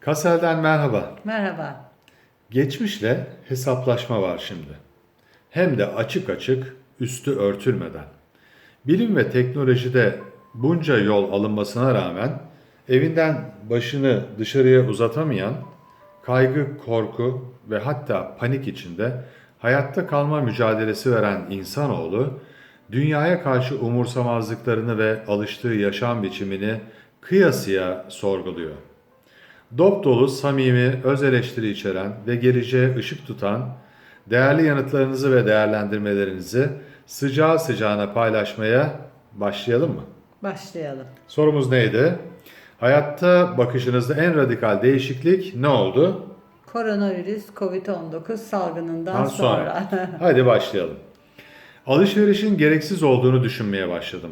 Kasel'den merhaba. Merhaba. Geçmişle hesaplaşma var şimdi. Hem de açık açık, üstü örtülmeden. Bilim ve teknolojide bunca yol alınmasına rağmen evinden başını dışarıya uzatamayan, kaygı, korku ve hatta panik içinde hayatta kalma mücadelesi veren insanoğlu, dünyaya karşı umursamazlıklarını ve alıştığı yaşam biçimini kıyasıya sorguluyor. Dop dolu, samimi, öz eleştiri içeren ve geleceğe ışık tutan değerli yanıtlarınızı ve değerlendirmelerinizi sıcağı sıcağına paylaşmaya başlayalım mı? Başlayalım. Sorumuz neydi? Hayatta bakışınızda en radikal değişiklik ne oldu? Koronavirüs COVID-19 salgınından Daha sonra. Hadi başlayalım. Alışverişin gereksiz olduğunu düşünmeye başladım.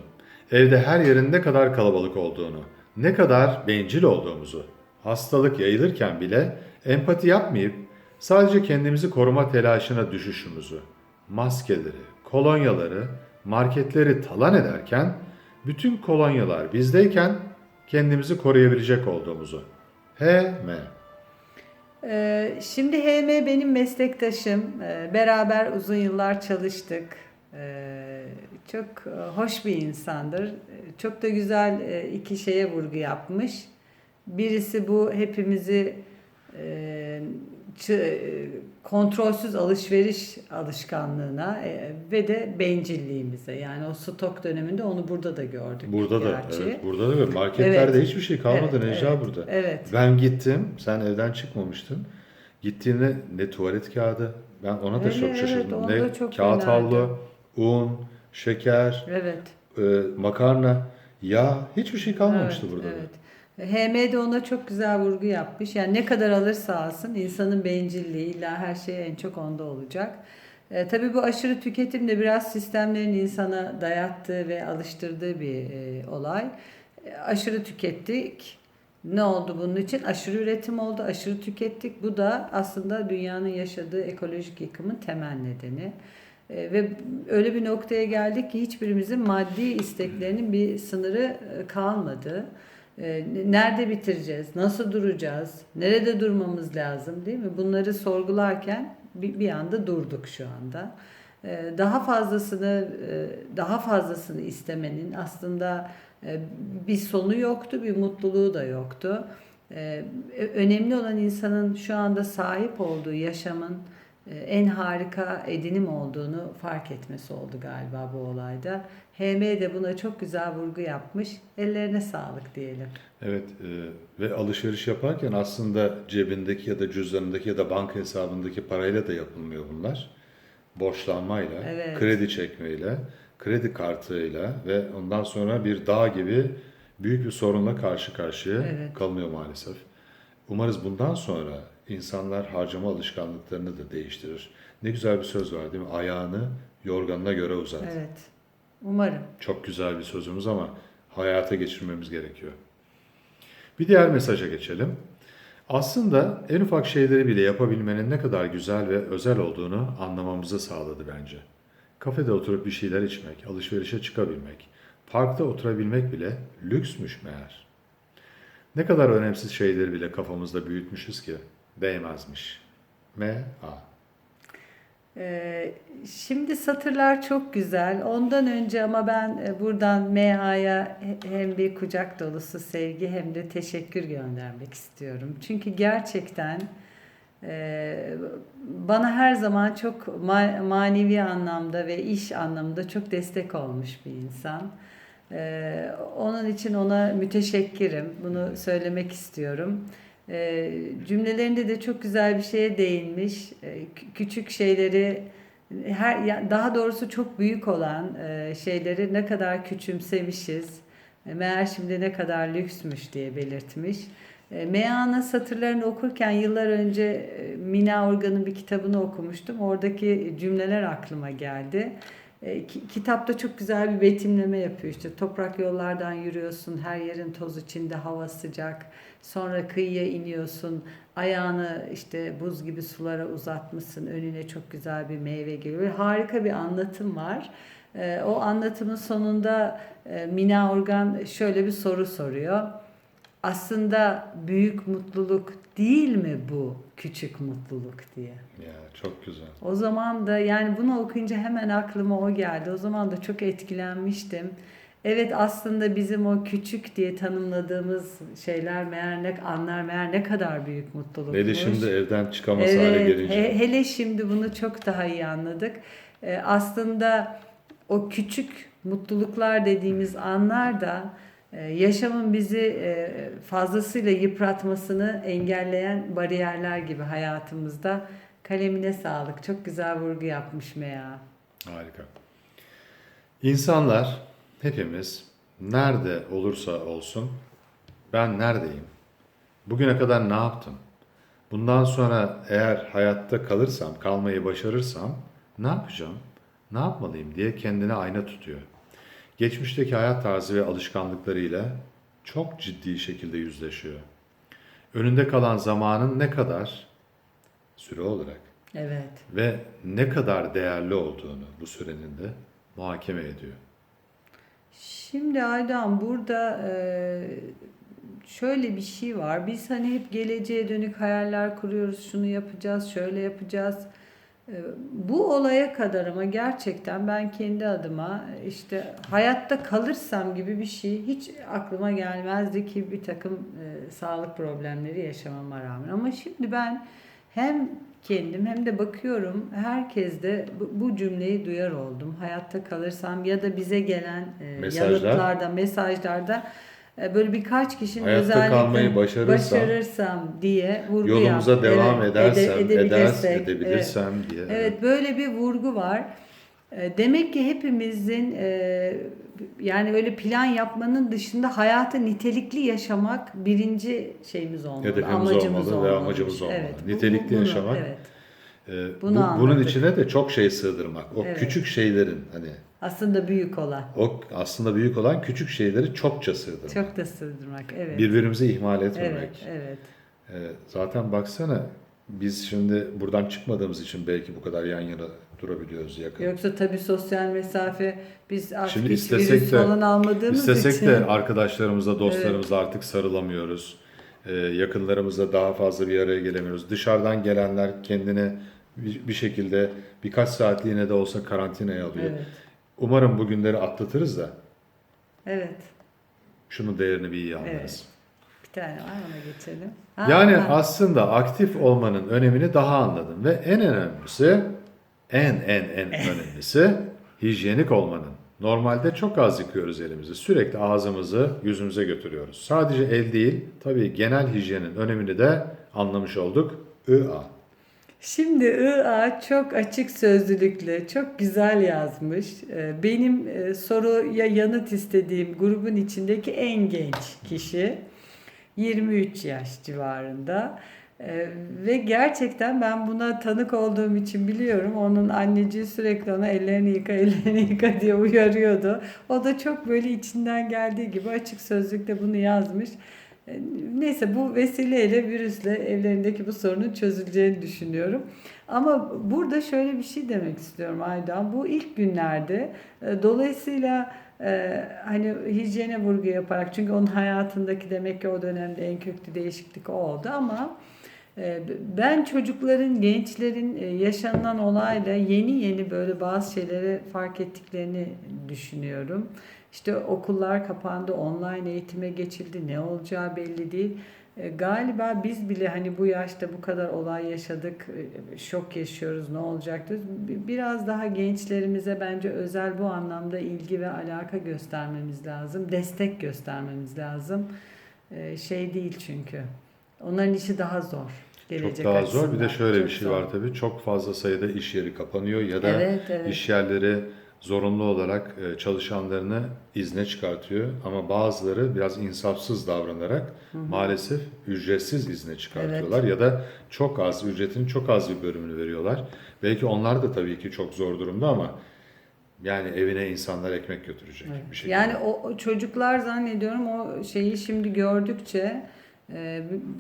Evde her yerin ne kadar kalabalık olduğunu, ne kadar bencil olduğumuzu, hastalık yayılırken bile empati yapmayıp sadece kendimizi koruma telaşına düşüşümüzü, maskeleri, kolonyaları, marketleri talan ederken bütün kolonyalar bizdeyken kendimizi koruyabilecek olduğumuzu. Ee, Şimdi HM benim meslektaşım. Ee, Beraber uzun yıllar çalıştık. Ee, Çok e, hoş bir insandır. Çok da güzel e, iki şeye vurgu yapmış. Birisi bu hepimizi e, çı- e, kontrolsüz alışveriş alışkanlığına e, ve de bencilliğimize. Yani o stok döneminde onu burada da gördük. Burada da, gerçi. evet, burada da marketlerde Evet. hiçbir şey kalmadı Evet, Necla evet, burada. Evet. Ben gittim, sen evden çıkmamıştın. Gittiğinde ne tuvalet kağıdı, ben ona da Evet, çok evet, şaşırdım. onda ne çok kağıt havlu, un, şeker, Evet. e, makarna, yağ, hiçbir şey kalmamıştı evet, burada. da. HM de ona çok güzel vurgu yapmış. Yani ne kadar alırsa alsın insanın bencilliği illa her şey en çok onda olacak. E, tabii bu aşırı tüketim de biraz sistemlerin insana dayattığı ve alıştırdığı bir e, olay. E, aşırı tükettik. Ne oldu bunun için? Aşırı üretim oldu, aşırı tükettik. Bu da aslında dünyanın yaşadığı ekolojik yıkımın temel nedeni. E, ve öyle bir noktaya geldik ki hiçbirimizin maddi isteklerinin bir sınırı e, kalmadı. E, nerede bitireceğiz? Nasıl duracağız? Nerede durmamız lazım değil mi? Bunları sorgularken bir, anda durduk şu anda. E, daha fazlasını e, daha fazlasını istemenin aslında e, bir sonu yoktu, bir mutluluğu da yoktu. E, önemli olan insanın şu anda sahip olduğu yaşamın en harika edinim olduğunu fark etmesi oldu galiba bu olayda. HM de buna çok güzel vurgu yapmış. Ellerine sağlık diyelim. Evet e, ve alışveriş yaparken aslında cebindeki ya da cüzdanındaki ya da banka hesabındaki parayla da yapılmıyor bunlar. Borçlanmayla, Evet. kredi çekmeyle, kredi kartıyla ve ondan sonra bir dağ gibi büyük bir sorunla karşı karşıya Evet. kalınıyor maalesef. Umarız bundan sonra insanlar harcama alışkanlıklarını da değiştirir. Ne güzel bir söz var değil mi? Ayağını yorganına göre uzat. Evet. Umarım. Çok güzel bir sözümüz ama hayata geçirmemiz gerekiyor. Bir diğer mesaja geçelim. Aslında en ufak şeyleri bile yapabilmenin ne kadar güzel ve özel olduğunu anlamamızı sağladı bence. Kafede oturup bir şeyler içmek, alışverişe çıkabilmek, parkta oturabilmek bile lüksmüş meğer. Ne kadar önemsiz şeyleri bile kafamızda büyütmüşüz ki değmezmiş. M.A. Ee, şimdi satırlar çok güzel. Ondan önce ama ben e, buradan MH'ya hem bir kucak dolusu sevgi hem de teşekkür göndermek istiyorum. Çünkü gerçekten e, bana her zaman çok ma- manevi anlamda ve iş anlamında çok destek olmuş bir insan. Ee, onun için ona müteşekkirim. Bunu söylemek istiyorum. Ee, cümlelerinde de çok güzel bir şeye değinmiş. Kü- küçük şeyleri her daha doğrusu çok büyük olan e, şeyleri ne kadar küçümsemişiz. E, Meğer şimdi ne kadar lüksmüş diye belirtmiş. E, Mea'nın satırlarını okurken yıllar önce e, Mina Organ'ın bir kitabını okumuştum. Oradaki cümleler aklıma geldi. E, ki- kitapta çok güzel bir betimleme yapıyor işte. Toprak yollardan yürüyorsun, her yerin toz içinde, hava sıcak. Sonra kıyıya iniyorsun, ayağını işte buz gibi sulara uzatmışsın, önüne çok güzel bir meyve geliyor. Harika bir anlatım var. E, o anlatımın sonunda e, Mina Organ şöyle bir soru soruyor. Aslında büyük mutluluk değil mi bu küçük mutluluk diye. Ya çok güzel. O zaman da yani bunu okuyunca hemen aklıma o geldi. O zaman da çok etkilenmiştim. Evet aslında bizim o küçük diye tanımladığımız şeyler meğer ne anlar meğer ne kadar büyük mutlulukmuş. Hele şimdi evden çıkamaz hale Evet, gelince. he- hele şimdi bunu çok daha iyi anladık. Ee, aslında o küçük mutluluklar dediğimiz anlar da yaşamın bizi e, fazlasıyla yıpratmasını engelleyen bariyerler gibi hayatımızda. Kalemine sağlık. Çok güzel vurgu yapmış Mea. Harika. İnsanlar hepimiz nerede olursa olsun ben neredeyim? Bugüne kadar ne yaptım? Bundan sonra eğer hayatta kalırsam, kalmayı başarırsam ne yapacağım? Ne yapmalıyım diye kendine ayna tutuyor. Geçmişteki hayat tarzı ve alışkanlıklarıyla çok ciddi şekilde yüzleşiyor. Önünde kalan zamanın ne kadar süre olarak Evet. ve ne kadar değerli olduğunu bu sürenin de muhakeme ediyor. Şimdi Aydan burada e, şöyle bir şey var. Biz hani hep geleceğe dönük hayaller kuruyoruz. Şunu yapacağız, şöyle yapacağız. E, Bu olaya kadar ama gerçekten ben kendi adıma işte hayatta kalırsam gibi bir şey hiç aklıma gelmezdi ki bir takım e, sağlık problemleri yaşamama rağmen. Ama şimdi ben hem kendim hem de bakıyorum herkes de bu, bu cümleyi duyar oldum. Hayatta kalırsam ya da bize gelen e, Mesajlar. yanıtlarda, mesajlarda böyle birkaç kişinin Hayatta özellikle başarırsam, başarırsam diye vurgu Yolumuza yap- devam Evet, edersem, ede- eder, edebilirsek, evet. edebilirsem diye. Evet böyle bir vurgu var. E, Demek ki hepimizin e, yani öyle plan yapmanın dışında hayatı nitelikli yaşamak birinci şeyimiz olmalı. Hedefimiz amacımız olmalı ve olmalı. amacımız olmalı. Evet, bu- Nitelikli bunu- yaşamak. Evet. Bunu bu- bunun içine de çok şey sığdırmak. O Evet. küçük şeylerin hani Aslında büyük olan. o aslında büyük olan küçük şeyleri çokça sığdırmak. Çok da sığdırmak. Evet. Birbirimizi ihmal etmemek. Evet, evet. Ee, zaten baksana biz şimdi buradan çıkmadığımız için belki bu kadar yan yana durabiliyoruz yakın. Yoksa tabii sosyal mesafe biz artık Şimdi hiç virüs de- falan almadığımız İstesek için. de arkadaşlarımızla, dostlarımızla artık sarılamıyoruz. Ee, yakınlarımızla daha fazla bir araya gelemiyoruz. Dışarıdan gelenler kendini bir, bir şekilde birkaç saatliğine de olsa karantinaya alıyor. Evet. Umarım bu günleri atlatırız da Evet. şunun değerini bir iyi anlarız. Evet. Bir tane var ona geçelim. Ha, Yani ha. aslında aktif olmanın önemini daha anladım ve en önemlisi en en en önemlisi hijyenik olmanın. Normalde çok az yıkıyoruz elimizi. Sürekli ağzımızı yüzümüze götürüyoruz. Sadece el değil, tabii genel hijyenin önemini de anlamış olduk. IA. Şimdi IA çok açık sözlülükle, çok güzel yazmış. Ee, Benim e, soruya yanıt istediğim grubun içindeki en genç kişi. 23 yaş civarında. Ee, Ve gerçekten ben buna tanık olduğum için biliyorum. Onun anneciği sürekli ona ellerini yıka, ellerini yıka diye uyarıyordu. O da çok böyle içinden geldiği gibi açık sözlükte bunu yazmış. Neyse bu vesileyle virüsle evlerindeki bu sorunun çözüleceğini düşünüyorum. Ama burada şöyle bir şey demek istiyorum Aydan. Bu ilk günlerde e, dolayısıyla e, hani hijyene vurgu yaparak çünkü onun hayatındaki demek ki o dönemde en köklü değişiklik o oldu ama ben çocukların, gençlerin e, yaşanılan olayla yeni yeni böyle bazı şeyleri fark ettiklerini düşünüyorum. İşte okullar kapandı, online eğitime geçildi, ne olacağı belli değil. E, Galiba biz bile hani bu yaşta bu kadar olay yaşadık, e, şok yaşıyoruz, ne olacak diyoruz. Bi- Biraz daha gençlerimize bence özel bu anlamda ilgi ve alaka göstermemiz lazım, destek göstermemiz lazım. Şey değil çünkü. Onların işi daha zor. Gelecek Çok daha zor. Bir de şöyle bir Çok şey zor. var tabii. Çok fazla sayıda iş yeri kapanıyor ya da Evet, evet. iş yerleri zorunlu olarak e, çalışanlarını izne çıkartıyor. Ama bazıları biraz insafsız davranarak maalesef ücretsiz izne çıkartıyorlar ya da çok az, ücretin çok az bir bölümünü veriyorlar. Belki onlar da tabii ki çok zor durumda ama yani evine insanlar ekmek götürecek bir şekilde. Yani o, o çocuklar zannediyorum o şeyi şimdi gördükçe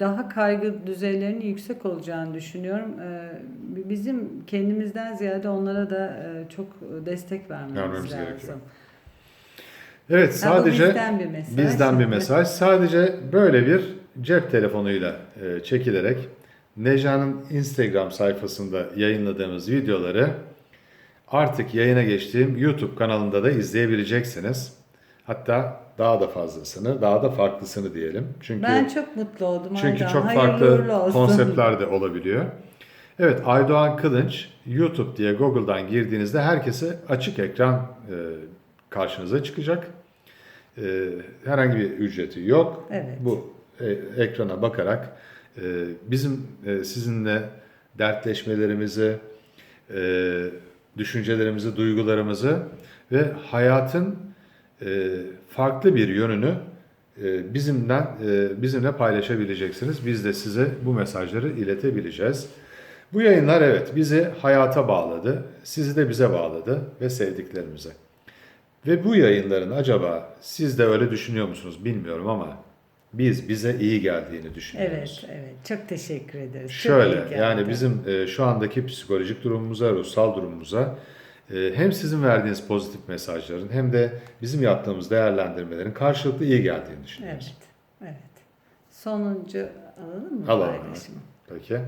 daha kaygı düzeylerinin yüksek olacağını düşünüyorum. E, Bizim kendimizden ziyade onlara da e, çok destek vermemiz, Vermemiz lazım. gerekiyor. Evet sadece bizden bir mesaj. bizden bir mesaj. Sadece böyle bir cep telefonuyla e, çekilerek Neja'nın Instagram sayfasında yayınladığımız videoları artık yayına geçtiğim YouTube kanalında da izleyebileceksiniz. Hatta daha da fazlasını, daha da farklısını diyelim. Çünkü Ben çok mutlu oldum. çünkü Aydan. çok Hayırlı farklı konseptler de olabiliyor. Evet Aydoğan Kılınç YouTube diye Google'dan girdiğinizde herkese açık ekran e, karşınıza çıkacak. E, herhangi bir ücreti yok. Evet. Bu e, ekrana bakarak e, bizim e, sizinle dertleşmelerimizi, e, düşüncelerimizi, duygularımızı ve hayatın e, farklı bir yönünü e, bizimle e, bizimle paylaşabileceksiniz. Biz de size bu mesajları iletebileceğiz. Bu yayınlar evet bizi hayata bağladı, sizi de bize bağladı ve sevdiklerimize. Ve bu yayınların acaba siz de öyle düşünüyor musunuz bilmiyorum ama biz bize iyi geldiğini düşünüyoruz. Evet, evet. Çok teşekkür ederiz. Çok Şöyle geldi. yani bizim e, şu andaki psikolojik durumumuza, ruhsal durumumuza hem sizin verdiğiniz pozitif mesajların hem de bizim yaptığımız değerlendirmelerin karşılıklı iyi geldiğini düşünüyoruz. Evet, evet. Sonuncu alalım mı Alalım. paylaşımı? Peki.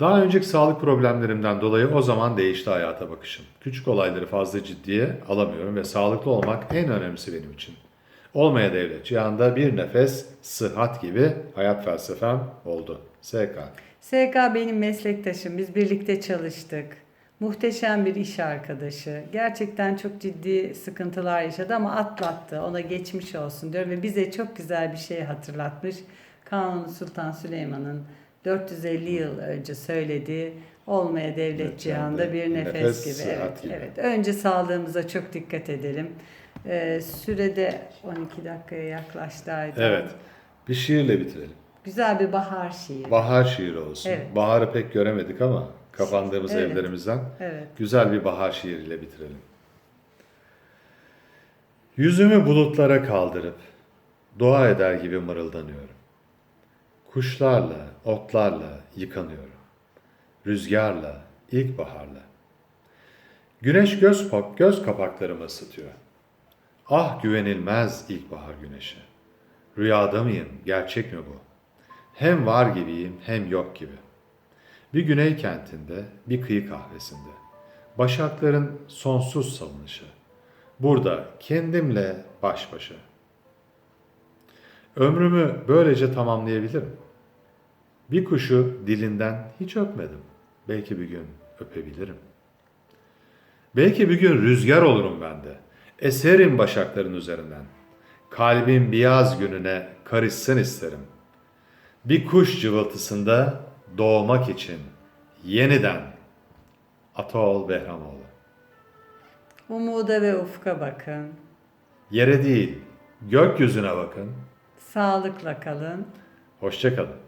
Daha önceki sağlık problemlerimden dolayı o zaman değişti hayata bakışım. Küçük olayları fazla ciddiye alamıyorum ve sağlıklı olmak en önemlisi benim için. Olmaya devlet, cihanda bir nefes, sıhhat gibi hayat felsefem oldu. SK. SK benim meslektaşım. Biz birlikte çalıştık. Muhteşem bir iş arkadaşı. Gerçekten çok ciddi sıkıntılar yaşadı ama atlattı. Ona geçmiş olsun diyorum ve bize çok güzel bir şey hatırlatmış. Kanuni Sultan Süleyman'ın 450 yıl önce söylediği olmaya devlet Evet, cihanda bir nefes, nefes, gibi. Evet, gibi. evet. Önce sağlığımıza çok dikkat edelim. Ee, sürede 12 dakikaya yaklaştı. Evet. Bir şiirle bitirelim. Güzel bir bahar şiiri. Bahar şiiri olsun. Evet. Baharı pek göremedik ama kapandığımız Evet. evlerimizden Evet. güzel bir bahar şiiriyle bitirelim. Yüzümü bulutlara kaldırıp dua eder gibi mırıldanıyorum. Kuşlarla, otlarla yıkanıyorum. Rüzgarla, ilkbaharla. Güneş göz, göz kapaklarımı ısıtıyor. Ah güvenilmez ilkbahar güneşi. Rüyada mıyım, gerçek mi bu? Hem var gibiyim hem yok gibi. Bir güney kentinde, bir kıyı kahvesinde. Başakların sonsuz salınışı. Burada kendimle baş başa. Ömrümü böylece tamamlayabilirim. Bir kuşu dilinden hiç öpmedim. Belki bir gün öpebilirim. Belki bir gün rüzgar olurum ben de. Eserim başakların üzerinden. Kalbim beyaz gününe karışsın isterim. Bir kuş cıvıltısında doğmak için yeniden Atol Behramoğlu. Umuda ve ufka bakın. Yere değil, gökyüzüne bakın. Sağlıkla kalın. Hoşçakalın.